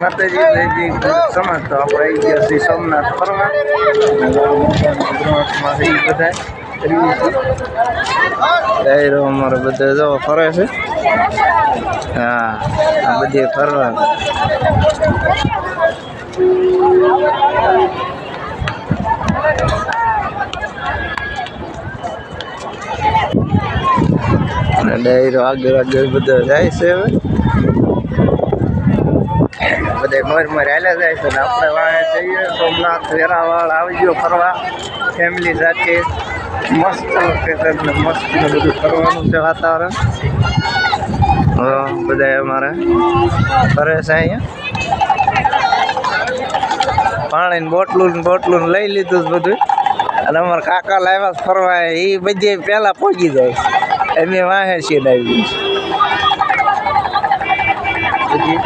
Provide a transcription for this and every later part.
માતાજી જયજી સમાજ તો આપણે આવી ગયા શ્રી સોમનાથ ફરવા ગ્રામમાં એ બધા કરીએ છીએ ડાયરો અમારો બધા જો ફરે છે હા આ બધે ફરવા અને ડાયરો આગળ આગળ બધા જાય છે હવે બધે મોર મોર હાલ્યા જાય છે આપણે વાળે જઈએ. સોમનાથ વેરાવાળ આવી ગયો ફરવા. ફેમિલી સાથે મસ્ત મસ્ત બધું ફરવાનું છે વાતાવરણ. બધા અમારે ફરે છે અહીંયા. પાણી ને બોટલું બોટલું લઈ લીધું છે બધું. અને અમારા કાકા લાવ્યા છે ફરવા. એ બધી પહેલાં પહોંચી જાય એમ વાહે છીએ આવી. પછી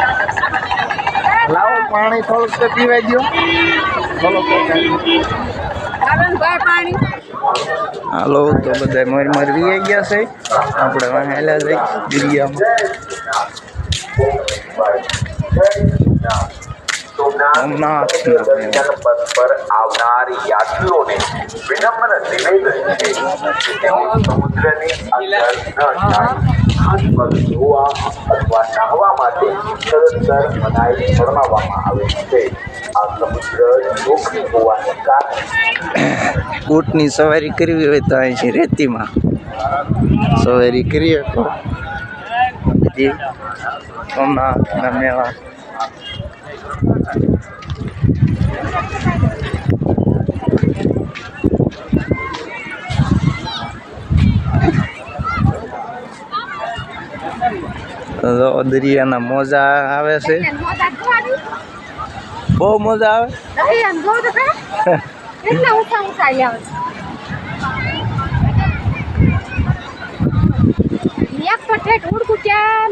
પાણી થોડુંક તો પીવાઈ ગયો હાલો, તો બધા મર મર વી ગયા છે. આપણે વાહેલા જઈ સોમનાથ સોમનાથ જનપદ પર આવનાર યાત્રીઓને વિનમ્ર નિવેદન છે કે તેઓ સમુદ્રની અંદર ન જાય. હાથ પગ ધોવા અથવા નાહવા માટે સદંતર મનાઈ ફરમાવવામાં આવે છે. આ સમુદ્ર જોખમી હોવાને કારણે ઊંટની સવારી કરવી હોય તો અહીં છે રેતીમાં. સવારી કરીએ તો પછી સોમનાથના મેળા. દરિયાના મોજા આવે છે બહુ મોજા આવે કેટલા ઊંચા ઊંચા આવે એક તો ઠેઠ ઉડકું ત્યાં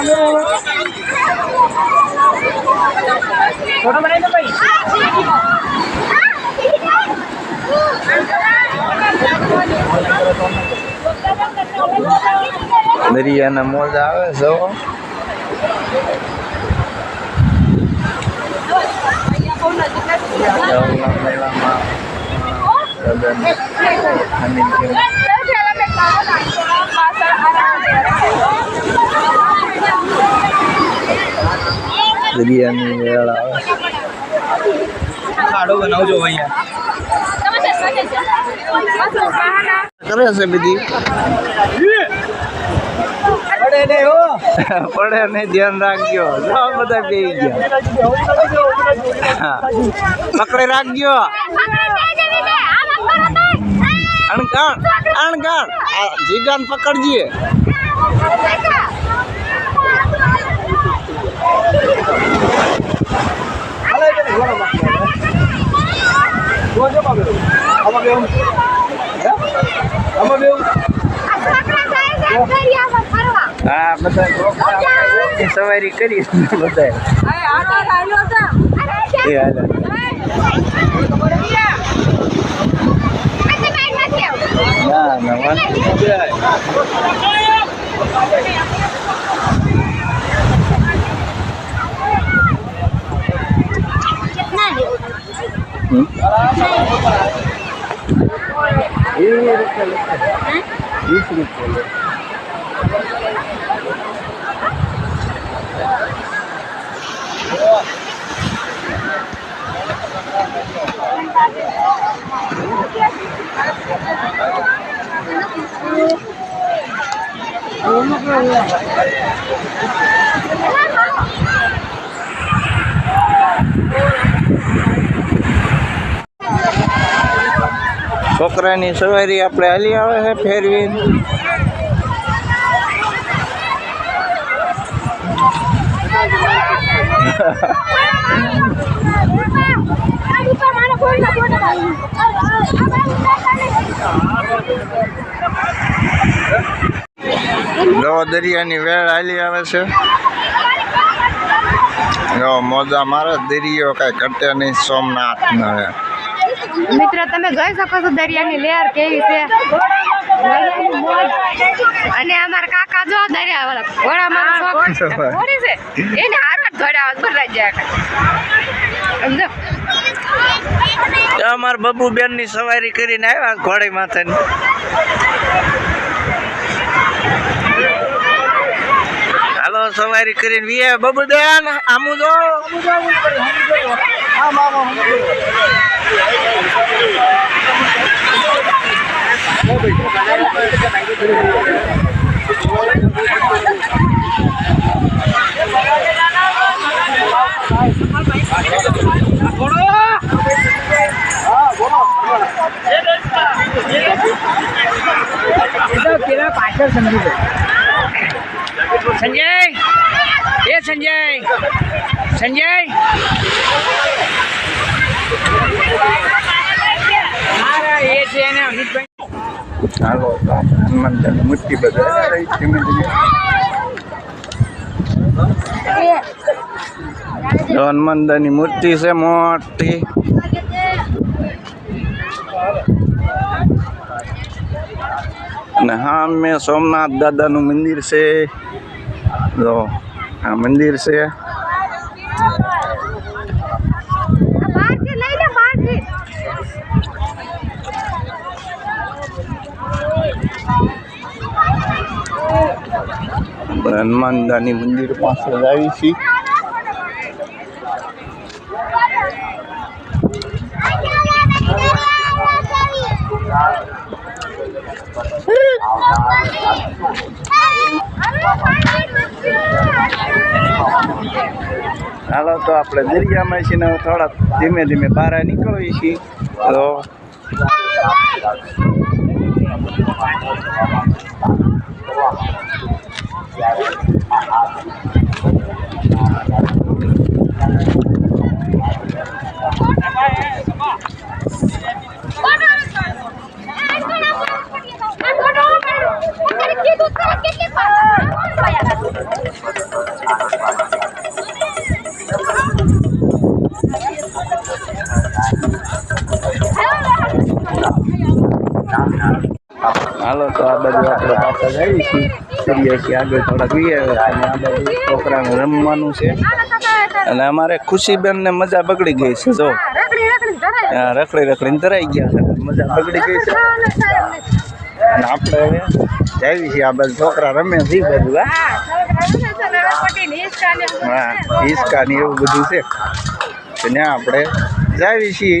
આમાં સવારી કરાવો હા પાછા જણ દેખાય જો દેખાય. આવી જાય એ છોકરો દરિયાના મોજા આવે જો જવના મેળામાં દરિયાની મેળા આવે. ખાડો બનાવજો અહીંયા. કરે છે બધી પડે ને હો. પડે ને ધ્યાન રાખજો. જો બધા બે ગયા. હા. પકડે રાખજો. અણગણ અણગણ આ જીગાન પકડજે. જોજો બાબે આમાં બેવું હે બધા સવારી કરી બધા ના ના 응? 너무 좋아요. છોકરાની સવારી આપણે હાલી આવે છે, ફેરવી. જો દરિયાની વેળ હાલી આવે છે. મોજા મારે દરિયો કાંઈ ઘટે નહીં સોમનાથ ને મિત્રો તમે જોઈ શકો છો દરિયાની લેર કેવી છે. અને અમારા કાકા જો દરિયા વાળા ઘોડા મારો છોકરો ઘોડી છે. એને હારવા ઘોડા ભરાઈ જાય અમાર અમારા બબુ બેનની સવારી કરીને આવ્યા ઘોડી માથે હાલો સવારી કરીને વીએ બબુ બેન આમુ જો. આમ આમ આમ સંજય! એ સંજય! સંજય મારા એ છે એને અમિતભાઈ હાલો હનુમાન મૂર્તિ બધા ધીમે ધીમે મૂર્તિ છે મોટી. હા, મેં સોમનાથ દાદાનું મંદિર છે. જો આ મંદિર છે બહારથી લઈ લે બહારથી આપણે હનુમાનદાની મંદિર પાસે જ આવી છીએ હાલો તો આપણે દરિયામાં છીએ ને હવે થોડા ધીમે ધીમે બહાર નીકળીએ છીએ તો હાલો તો આ બધું આપણે પાછા જઈએ છીએ. છીએ આગળ થોડાક લઈએ અને આ બધું છોકરાને રમવાનું છે. અને અમારે ખુશીબેનને મજા બગડી ગઈ છે જો. રખડી રખડીને ધરાઈ ગયા છે. મજા બગડી ગઈ છે. અને આપણે હવે જઈએ છીએ આ બધા છોકરા રમે છે બધું હા? હિસ્કા ને એવું બધું છે. ને આપણે જાવી છીએ.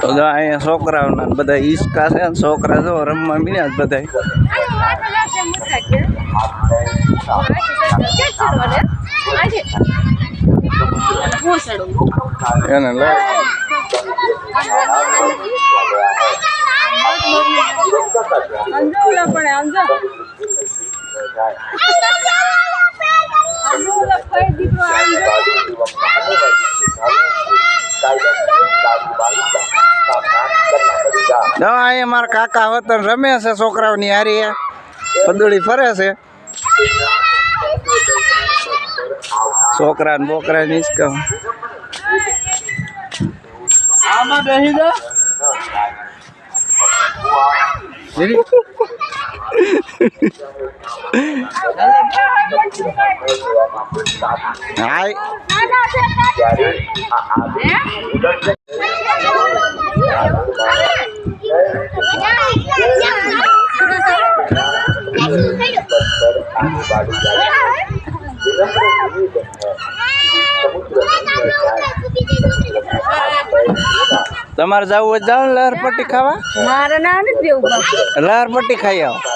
તો જો અહીંયા છોકરાઓના બધા હિસકા છે ને છોકરા જો રમવા મળ્યા જ બધા જો અહીંયા મારા કાકા વતન રમે છે છોકરાઓની હારી. પદુડી ફરે છે. છોકરા ને બોકરા ની આમાં બેસી દો હાય તમારે જવું હોય જાઓ લહેર પટ્ટી ખાવા. મારે ના નથી લહેર પટ્ટી ખાઈ આવો.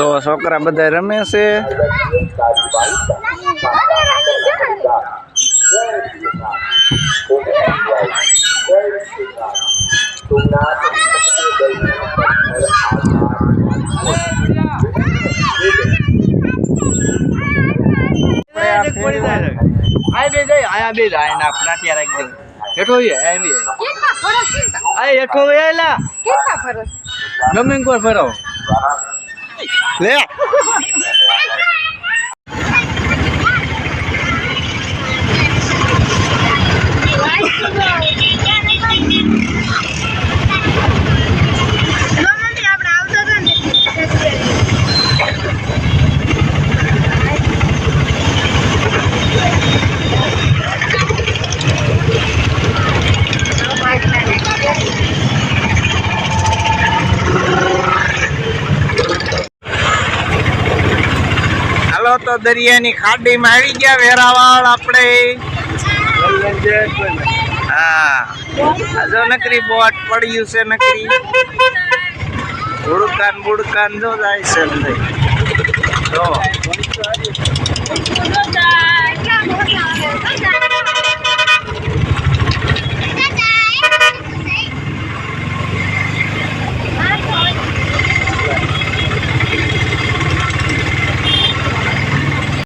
જો છોકરા બધા રમે છે આયા બે જાય ના પ્રાટિયા રાખી દે હેઠો એ હેઠો એલા ગમે કોઈ ફેરો લે. હાલો તો દરિયાની ખાડીમાં આવી ગયા વેરાવાળ આપણે. હા. જો નકરી બોટ પડ્યું છે નકરી. બુડકાન બુડકાન જો જાય છે. જો.